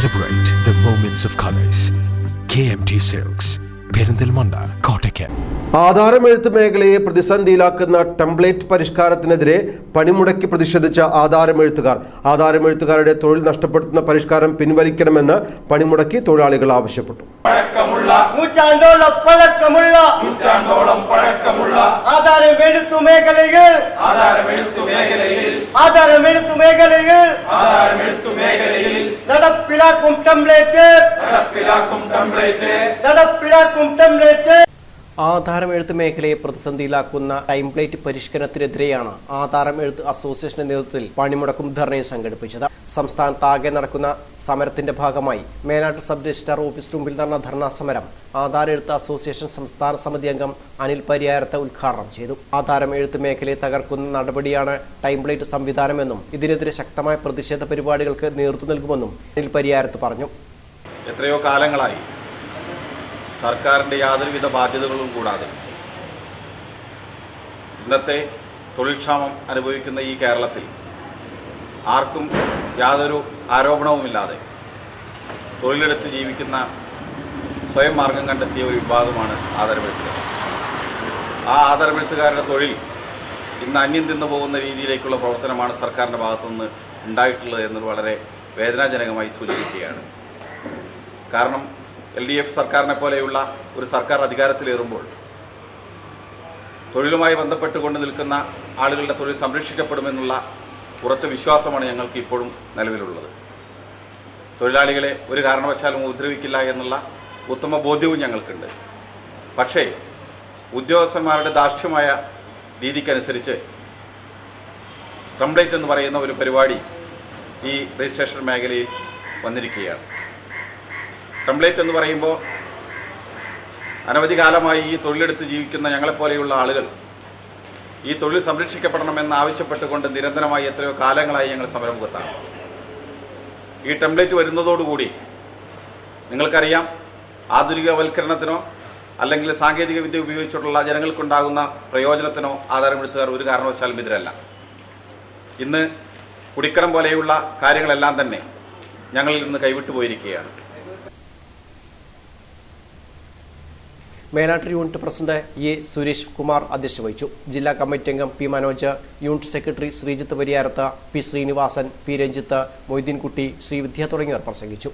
Celebrate the moments of colors. KMT Silks, Perinthalmanna Kottakkal. ആധാരമെഴുത്ത് മേഖലയെ പ്രതിസന്ധിയിലാക്കുന്ന template പരിഷ്കാരത്തിനെതിരെ പണിമുടക്കി പ്രതിഷേധിച്ച ആധാരമെഴുത്തുകാർ. ആധാരമെഴുത്തുകാരുടെ തൊഴിൽ നഷ്ടപ്പെടുത്തുന്ന പരിഷ്കാരം പിൻവലിക്കണമെന്ന് പണിമുടക്കി തൊഴിലാളികൾ ആവശ്യപ്പെട്ടു. നൂറ്റാണ്ടോളം പഴക്കമുള്ള നൂറ്റാണ്ടോളം പഴക്കമുള്ള ആധാരമെഴുത്തു മേഖലയിൽ ആധാരമെഴുത്തു മേഖലയിൽ ആധാരമെഴുത്തു മേഖലയിൽ. ആധാരമെഴുത്തു മേഖലയിൽ. നടപ്പിലാക്കും ടെംപ്ലേറ്റ് നടപ്പിലാക്കും ടെംപ്ലേറ്റ് നടപ്പിലാക്കും ടെംപ്ലേറ്റ് ആധാരം എഴുത്ത് മേഖലയെ പ്രതിസന്ധിയിലാക്കുന്ന ടൈംപ്ലേറ്റ് പരിഷ്കരണത്തിനെതിരെയാണ് ആധാരം എഴുത്ത് അസോസിയേഷന്റെ നേതൃത്വത്തിൽ പണിമുടക്കും ധർണയും സംഘടിപ്പിച്ചത്. സംസ്ഥാനത്താകെ നടക്കുന്ന സമരത്തിന്റെ ഭാഗമായി മേനാട്ട് സബ് രജിസ്ട്രാർ ഓഫീസ് റൂമിൽ നടന്ന ധർണാ സമരം ആധാർ എഴുത്ത് അസോസിയേഷൻ സംസ്ഥാന സമിതി അംഗം അനിൽ പരിയാരത്തെ ഉദ്ഘാടനം ചെയ്തു. ആധാരം എഴുത്ത് മേഖലയെ തകർക്കുന്ന നടപടിയാണ് ടൈംപ്ലേറ്റ് സംവിധാനമെന്നും ഇതിനെതിരെ ശക്തമായ പ്രതിഷേധ പരിപാടികൾക്ക് നേതൃത്വം നൽകുമെന്നും അനിൽ പരിയാരത്ത് പറഞ്ഞു. എത്രയോ കാലങ്ങളായി സർക്കാരിന്റെ യാതൊരുവിധ ബാധ്യതകളും കൂടാതെ ഇന്നത്തെ തൊഴിൽക്ഷാമം അനുഭവിക്കുന്ന ഈ കേരളത്തിൽ ആർക്കും യാതൊരു ആരോപണവുമില്ലാതെ തൊഴിലെടുത്ത് ജീവിക്കുന്ന സ്വയം മാർഗം കണ്ടെത്തിയ ഒരു വിഭാഗമാണ് ആദരവെഴുത്തുകാർ ആ ആദരവെഴുത്തുകാരുടെ തൊഴിൽ ഇന്ന് അന്യം തിന്നു പോകുന്ന രീതിയിലേക്കുള്ള പ്രവർത്തനമാണ് സർക്കാരിന്റെ ഭാഗത്തുനിന്ന് ഉണ്ടായിട്ടുള്ളത് എന്നത് വളരെ വേദനാജനകമായി സൂചിപ്പിക്കുകയാണ്. കാരണം എൽ ഡി എഫ് സർക്കാരിനെ പോലെയുള്ള ഒരു സർക്കാർ അധികാരത്തിലേറുമ്പോൾ തൊഴിലുമായി ബന്ധപ്പെട്ടുകൊണ്ട് നിൽക്കുന്ന ആളുകളുടെ തൊഴിൽ സംരക്ഷിക്കപ്പെടുമെന്നുള്ള ഉറച്ച വിശ്വാസമാണ് ഞങ്ങൾക്ക് ഇപ്പോഴും നിലവിലുള്ളത്. തൊഴിലാളികളെ ഒരു കാരണവശാലും ഉപദ്രവിക്കില്ല എന്നുള്ള ഉത്തമ ബോധ്യവും ഞങ്ങൾക്കുണ്ട്. പക്ഷേ ഉദ്യോഗസ്ഥന്മാരുടെ ദാർഷ്ട്യമായ രീതിക്കനുസരിച്ച് കംപ്ലൈന്റ് എന്ന് പറയുന്ന ഒരു പരിപാടി ഈ രജിസ്ട്രേഷൻ മേഖലയിൽ വന്നിരിക്കുകയാണ്. കംപ്ലൈന്റ് എന്ന് പറയുമ്പോൾ അനവധി കാലമായി ഈ തൊഴിലെടുത്ത് ജീവിക്കുന്ന ഞങ്ങളെപ്പോലെയുള്ള ആളുകൾ ഈ തൊഴിൽ സംരക്ഷിക്കപ്പെടണമെന്ന് ആവശ്യപ്പെട്ടുകൊണ്ട് നിരന്തരമായി എത്രയോ കാലങ്ങളായി ഞങ്ങൾ സമരമുഖത്താണ്. ഈ ടെംപ്ലേറ്റ് വരുന്നതോടുകൂടി നിങ്ങൾക്കറിയാം ആധുനികവൽക്കരണത്തിനോ അല്ലെങ്കിൽ സാങ്കേതിക വിദ്യ ഉപയോഗിച്ചിട്ടുള്ള ജനങ്ങൾക്കുണ്ടാകുന്ന പ്രയോജനത്തിനോ ആധാരമെടുത്തുകാർ ഒരു കാരണവശാലും എതിരല്ല ഇന്ന് കുടിക്കരം പോലെയുള്ള കാര്യങ്ങളെല്ലാം തന്നെ ഞങ്ങളിൽ നിന്ന് കൈവിട്ടു പോയിരിക്കുകയാണ് Menatt unit president A Suresh Kumar അധ്യക്ഷത വഹിച്ചു. ജില്ലാ കമ്മിറ്റി അംഗം P Manoj unit secretary Sreejith Pariyarath P Sreenivasan P Ranjith Moideenkutty Sreevidya തുടങ്ങിയവർ പ്രസംഗിച്ചു.